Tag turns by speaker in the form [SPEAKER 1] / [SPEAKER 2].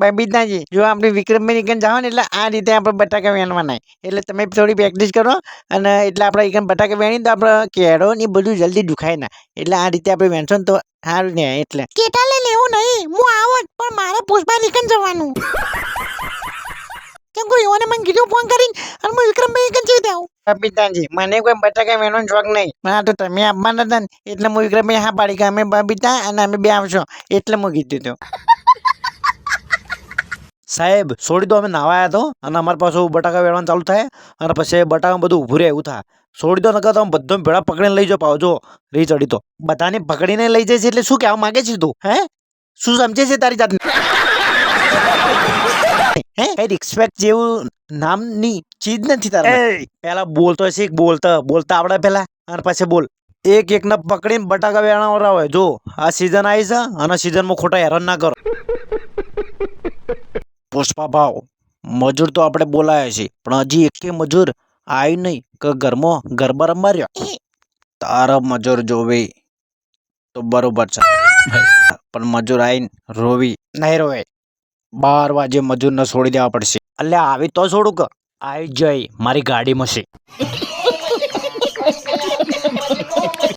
[SPEAKER 1] બબીતાજી જો આપણે વિક્રમભાઈ એકન જાઓ ને એટલે આ રીતે આપણે બટાકા વેણવાના એટલે તમે થોડી પ્રેક્ટિસ કરો અને એટલે આપણે એકન બટાકા વેણી તો આપણે કેળો ને બધું જલ્દી દુખાય ના. એટલે આ રીતે આપણે વેણશો ને તો સારું ને એટલે.
[SPEAKER 2] કેટાલે લેવું નહીં હું આવત પણ મારે પુષ્પા લીકન જવાનું. કેમ કોઈ એવાને મને કીધું ફોન કરીને અને હું વિક્રમભાઈ એકન જઈ દઉં
[SPEAKER 1] બબીતાજી મને કોઈ બટાકા વેણવાનો શોખ નહીં. પણ આ તો તમે આપવાના હતા ને એટલે હું વિક્રમભાઈ હા પાડી કે અમે બબીતા અને અમે બે આવશો એટલે હું કીધું હતું
[SPEAKER 3] સાહેબ છોડી દો અમે નાવા આવ્યા તો અને અમારી પાછું બટાકા વેળવાનું ચાલુ થાય અને પછી બટાકા બધું ઊભું રહે એવું થાય. છોડી દો નકર તો અમે બધો ભેળા પકડીને લઈ જાઓ પાવજો રહી ચડી તો.
[SPEAKER 1] બધાને પકડીને લઈ જાય છે એટલે શું કહેવા માંગે છે તું હે? શું સમજે છે તારી જાતને? હે? કઈ રિસ્પેક્ટ જેવું નામની ચીજ નથી તારે
[SPEAKER 3] પેલા બોલતો શીખ બોલતા બોલતા આવડે પેલા અને પછી બોલ. એક એકને પકડીને બટાકા વેણા હોય જો આ સિઝન આવી છે અને સિઝનમાં ખોટા હેરાન ના કરો. પુષ્પા ભાવ. મજૂર તો આપણે બોલાયા છે પણ હજી એકે મજૂર આવી નહીં કે ઘરમાં ગરબા રમવા રહ્યો. તારા મજૂર જોવે. તો બરોબર છે. પણ મજૂર આવીને રોવી. નહીં રોવે. બાર વાગે મજૂરને છોડી દેવા પડશે. એટલે આવી તો છોડું કે. આવી જઈ, મારી ગાડીમાં છે.